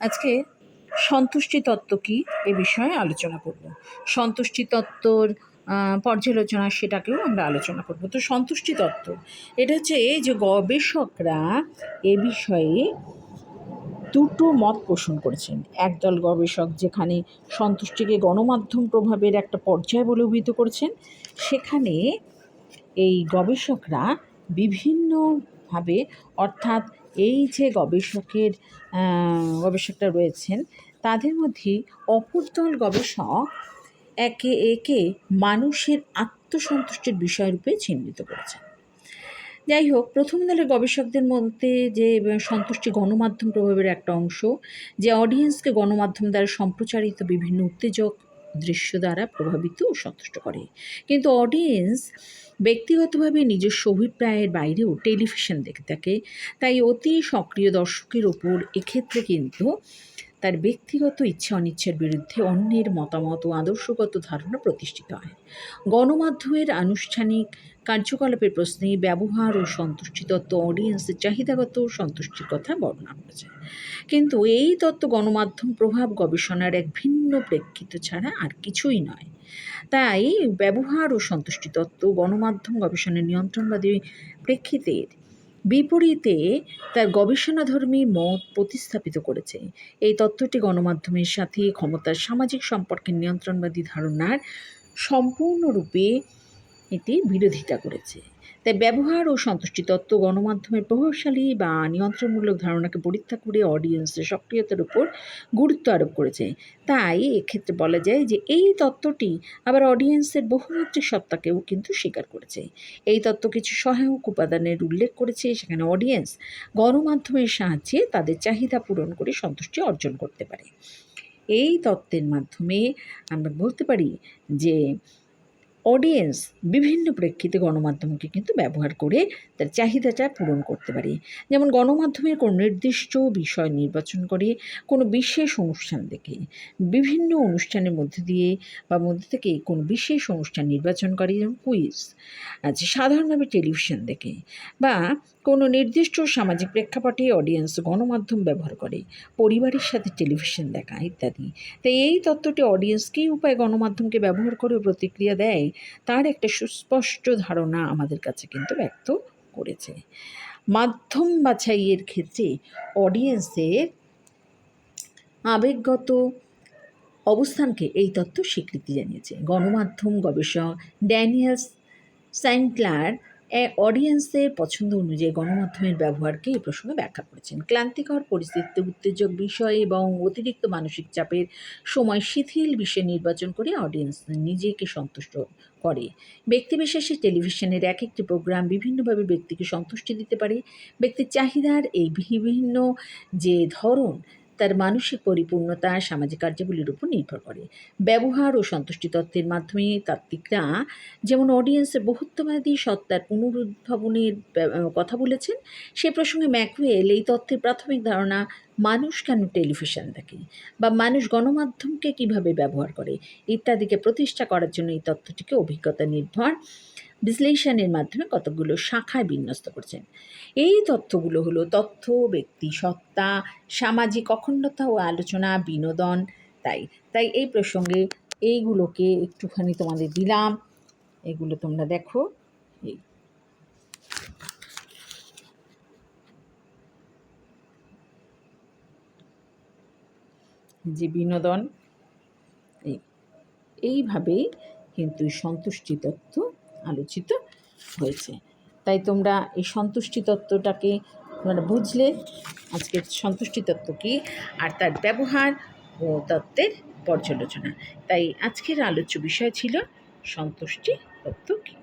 আজকে সন্তুষ্টি তত্ত্ব কী এ বিষয়ে আলোচনা করব। সন্তুষ্টি তত্ত্বর পর্যালোচনা সেটাকেও আমরা আলোচনা করব। তো সন্তুষ্টি তত্ত্ব, এটা হচ্ছে এই যে গবেষকরা এ বিষয়ে দুটো মত পোষণ করেছেন। একদল গবেষক যেখানে সন্তুষ্টিকে গণমাধ্যম প্রভাবের একটা পর্যায় বলে অভিহিত করেছেন, সেখানে এই গবেষকরা বিভিন্নভাবে অর্থাৎ এই যে গবেষকের গবেষকরা রয়েছেন, তাদের মধ্যে অপরদল গবেষক একে একে মানুষের আত্মসন্তুষ্টির বিষয়রূপে চিহ্নিত করেছেন। যাই হোক, প্রথম দলের গবেষকদের মধ্যে যে সন্তুষ্টি গণমাধ্যম প্রভাবের একটা অংশ, যে অডিয়েন্সকে গণমাধ্যম দ্বারা সম্প্রচারিত বিভিন্ন উত্তেজক দৃশ্য দ্বারা প্রভাবিত ও সন্তুষ্ট করে। কিন্তু অডিয়েন্স ব্যক্তিগতভাবে নিজস্ব অভিপ্রায়ের বাইরেও টেলিভিশন দেখে থাকে। তাই অতি সক্রিয় দর্শকের ওপর এক্ষেত্রে কিন্তু তার ব্যক্তিগত ইচ্ছা অনিচ্ছার বিরুদ্ধে অন্যের মতামত ও আদর্শগত ধারণা প্রতিষ্ঠিত হয়। গণমাধ্যমের আনুষ্ঠানিক কার্যকলাপের প্রশ্নে ব্যবহার ও সন্তুষ্টি তত্ত্ব অডিয়েন্সের চাহিদাগত সন্তুষ্টির কথা বর্ণনা করেছে। কিন্তু এই তত্ত্ব গণমাধ্যম প্রভাব গবেষণার এক ভিন্ন প্রেক্ষিত ছাড়া আর কিছুই নয়। তাই ব্যবহার ও সন্তুষ্টি তত্ত্ব গণমাধ্যম গবেষণার নিয়ন্ত্রণবাদী প্রেক্ষিতের বিপরীতে তার গবেষণাধর্মী মত প্রতিস্থাপিত করেছে। এই তত্ত্বটি গণমাধ্যমের সাথে ক্ষমতার সামাজিক সম্পর্কের নিয়ন্ত্রণবাদী ধারণার সম্পূর্ণরূপে এটি বিরোধিতা করেছে। তাই ব্যবহার ও সন্তুষ্টি তত্ত্ব, গণমাধ্যমের প্রভাবশালী বা নিয়ন্ত্রণমূলক ধারণাকে পরীক্ষা করে অডিয়েন্সের সক্রিয়তার উপর গুরুত্ব আরোপ করেছে। তাই এক্ষেত্রে বলা যায় যে এই তত্ত্বটি আবার অডিয়েন্সের বহুমাত্রিক সত্তাকেও কিন্তু স্বীকার করেছে। এই তত্ত্ব কিছু সহায়ক উপাদানের উল্লেখ করেছে। সেখানে অডিয়েন্স গণমাধ্যমের সাহায্যে তাদের চাহিদা পূরণ করে সন্তুষ্টি অর্জন করতে পারে। এই তত্ত্বের মাধ্যমে আমরা বলতে পারি যে অডিয়েন্স বিভিন্ন প্রেক্ষিতে গণমাধ্যমকে কিন্তু ব্যবহার করে তার চাহিদাটা পূরণ করতে পারে। যেমন গণমাধ্যমের কোনো নির্দিষ্ট বিষয় নির্বাচন করে, কোনো বিশেষ অনুষ্ঠান দেখে, বিভিন্ন অনুষ্ঠানের মধ্যে দিয়ে বা মধ্যে থেকে কোনো বিশেষ অনুষ্ঠান নির্বাচন করে, যেমন কুইজ আচ্ছা সাধারণভাবে টেলিভিশন দেখে বা কোনো নির্দিষ্ট সামাজিক প্রেক্ষাপটে অডিয়েন্স গণমাধ্যম ব্যবহার করে, পরিবারের সাথে টেলিভিশন দেখা ইত্যাদি। তাই এই তত্ত্বটি অডিয়েন্স কী উপায়ে গণমাধ্যমকে ব্যবহার করে প্রতিক্রিয়া দেয়? তার একটা সুস্পষ্ট ধারণা আমাদের কাছে কিন্তু ব্যক্ত করেছে। মাধ্যম বাছাইয়ের ক্ষেত্রে অডিয়েন্সের আবেগগত অবস্থানকে এই তত্ত্ব স্বীকৃতি জানিয়েছে। গণমাধ্যম গবেষক ড্যানিয়েলস স্যান্টলার অডিয়েন্সের পছন্দ অনুযায়ী গণমাধ্যমের ব্যবহারকে এই প্রসঙ্গে ব্যাখ্যা করেছেন। ক্লান্তিকর পরিস্থিতিতে উত্তেজক বিষয় এবং অতিরিক্ত মানসিক চাপের সময় শিথিল বিষয় নির্বাচন করে অডিয়েন্স নিজেকে সন্তুষ্ট করে। ব্যক্তিবিশেষে টেলিভিশনের এক একটি প্রোগ্রাম বিভিন্নভাবে ব্যক্তিকে সন্তুষ্টি দিতে পারে। ব্যক্তির চাহিদার এই বিভিন্ন যে ধরন তার মানসিক পরিপূর্ণতা, সামাজিক কার্যগুলির উপর নির্ভর করে। ব্যবহার ও সন্তুষ্টি তত্ত্বের মাধ্যমে তাত্ত্বিকরা যেমন অডিয়েন্সের বহুত্ববাদী সত্তার পুনরুদ্ভাবনের কথা বলেছেন, সে প্রসঙ্গে ম্যাকুয়েল এই তত্ত্বের প্রাথমিক ধারণা, মানুষ কেন টেলিভিশন দেখে বা মানুষ গণমাধ্যমকে কীভাবে ব্যবহার করে ইত্যাদিকে প্রতিষ্ঠা করার জন্য এই তত্ত্বটিকে অভিজ্ঞতা নির্ভর। বিশ্লেষণের মাধ্যমে কতগুলো শাখায় বিন্যস্ত করছেন। এই তথ্যগুলো হলো তথ্য, ব্যক্তি, সত্তা, সামাজিক অখণ্ডতা ও আলোচনা, বিনোদন, তাই তাই এই প্রসঙ্গে এইগুলোকে একটুখানি তোমাদের দিলাম। এগুলো তোমরা দেখো। এই। যে বিনোদন, এই, এইভাবেই কিন্তু সন্তুষ্টি তত্ত্ব আলোচিত হয়েছে। তাই তোমরা এই সন্তুষ্টি তত্ত্বটাকে তোমরা বুঝলে আজকে সন্তুষ্টি তত্ত্ব কী আর তার ব্যবহার ও তত্ত্বের পর্যালোচনা। তাই আজকের আলোচ্য বিষয় ছিল সন্তুষ্টি তত্ত্ব কী?